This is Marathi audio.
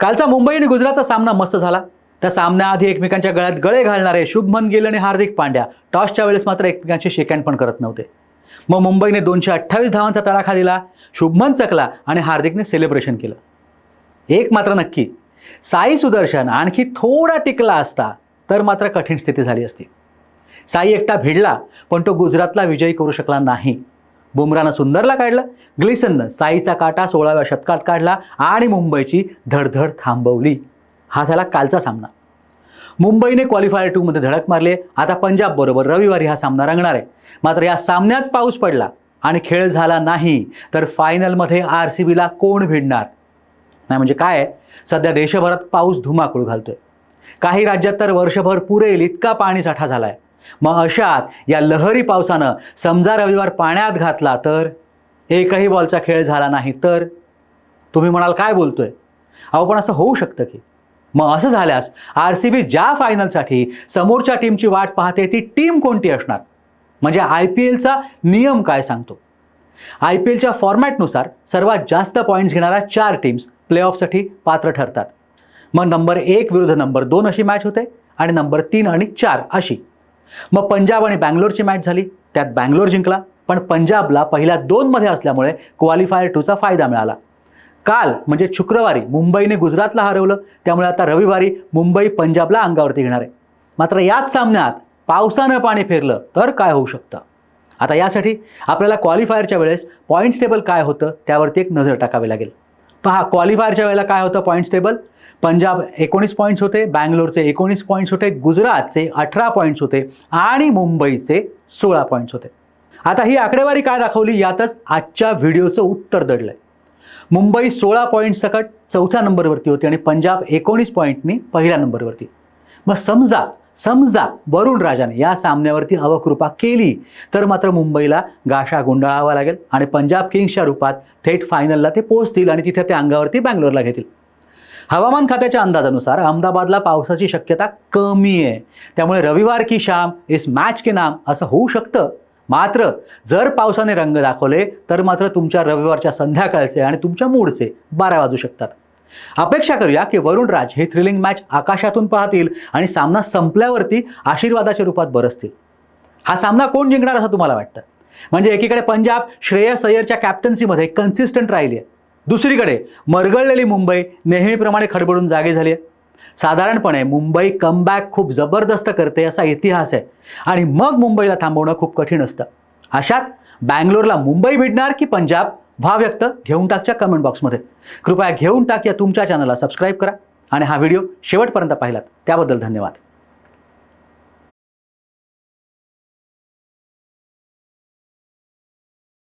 कालचा मुंबई आणि गुजरातचा सामना मस्त झाला. त्या सामन्याआधी एकमेकांच्या गळ्यात गळे घालणारे शुभमन गिल आणि हार्दिक पांड्या टॉसच्या वेळेस मात्र एकमेकांशी शेकँड पण करत नव्हते. मग मुंबईने दोनशे अठ्ठावीस धावांचा तडाखा दिला शुभमन चकला आणि हार्दिकने सेलिब्रेशन केलं. एक मात्र नक्की साई सुदर्शन आणखी थोडा टिकला असता तर मात्र कठीण स्थिती झाली असती. साई एकटा भिडला पण तो गुजरातला विजयी करू शकला नाही. बुमरानं सुंदरला काढलं. ग्लिसननं साईचा काटा सोळाव्या शतकात काढला आणि मुंबईची धडधड थांबवली. हा झाला कालचा सामना. मुंबईने क्वालिफायर टूमध्ये धडक मारले. आता पंजाब बरोबर रविवारी हा सामना रंगणार आहे. मात्र या सामन्यात पाऊस पडला आणि खेळ झाला नाही तर फायनलमध्ये आर सी बीला कोण भिडणार? नाही म्हणजे काय सध्या देशभरात पाऊस धुमाकूळ घालतोय. काही राज्यात तर वर्षभर पुरेल इतका पाणीसाठा झाला आहे मग अशात या लहरी पावसानं समजा रविवार पाण्यात घातला तर एकही बॉलचा खेळ झाला नाही तर? तुम्ही म्हणाल काय बोलतोय? अहो पण असं होऊ शकतं की. मग असं झाल्यास आर सी बी ज्या फायनलसाठी समोरच्या टीमची वाट पाहते ती टीम कोणती असणार? म्हणजे आय पी एलचा नियम काय सांगतो? आय पी एलच्या फॉर्मॅटनुसार सर्वात जास्त पॉईंट्स घेणाऱ्या चार टीम्स प्लेऑफसाठी पात्र ठरतात. मग नंबर एक विरुद्ध नंबर दोन अशी मॅच होते आणि नंबर तीन आणि चार अशी. मग पंजाब आणि बँगलोरची मॅच झाली. त्यात बँगलोर जिंकला. पण पंजाबला पहिल्या दोनमध्ये असल्यामुळे क्वालिफायर टूचा फायदा मिळाला. काल म्हणजे शुक्रवारी मुंबईने गुजरातला हरवलं. त्यामुळे आता रविवारी मुंबई पंजाबला अंगावरती घेणार आहे. मात्र याच सामन्यात पावसानं पाणी फिरलं तर काय होऊ शकतं? आता यासाठी आपल्याला क्वालिफायरच्या वेळेस पॉईंट्स टेबल काय होतं त्यावरती एक नजर टाकावी लागेल. पहा क्वालिफायरच्या वेळेला काय होतं पॉईंट्स टेबल पंजाब एकोणीस पॉईंट्स होते बँगलोरचे एकोणीस पॉईंट्स होते गुजरातचे अठरा पॉईंट्स होते आणि मुंबईचे सोळा पॉईंट्स होते. आता ही आकडेवारी काय दाखवली? यातच आजच्या व्हिडिओचं उत्तर दडलंय. मुंबई सोळा पॉईंट सकट चौथ्या नंबरवरती होती आणि पंजाब एकोणीस पॉईंटनी पहिल्या नंबरवरती. मग समजा समजा वरुण राजाने या सामन्यावरती अवकृपा केली तर मात्र मुंबईला गाशा गुंडाळावा लागेल आणि पंजाब किंग्सच्या रूपात थेट फायनलला ते पोहोचतील आणि तिथे ते अंगावरती बँगलोरला घेतील. हवामान खात्याच्या अंदाजानुसार अहमदाबादला पावसाची शक्यता कमी आहे. त्यामुळे रविवार की शाम इस मॅच के नाम असं होऊ शकतं. मात्र जर पावसाने रंग दाखवले तर मात्र तुमच्या रविवारच्या संध्याकाळचे आणि तुमच्या मूडचे बारा वाजू शकतात. अपेक्षा करूया की वरुण राज थ्रिलिंग मॅच आकाशातून पाहतील आणि सामना संपल्यावरती आशीर्वादाच्या रूपात बरसतील. हा सामना कोण जिंकणार असं तुम्हाला वाटतं? म्हणजे एकीकडे पंजाब श्रेयस अय्यरच्या कॅप्टन्सीमध्ये कन्सिस्टंट राहिली आहे. दुसरीकडे मरगळलेली मुंबई नेहमीप्रमाणे खडबडून जागे झाली आहे. साधारणपणे मुंबई कमबॅक खूप जबरदस्त करते असा इतिहास आहे. आणि मग मुंबईला थांबवणं खूप कठीण असतं. अशात बँगलोरला मुंबई भिडणार की पंजाब? व्हा व्यक्त घेऊन टाकच्या कमेंट बॉक्समध्ये कृपया घेऊन टाक या तुमच्या चॅनलला सबस्क्राईब करा. आणि हा व्हिडिओ शेवटपर्यंत पाहिलात. त्याबद्दल धन्यवाद.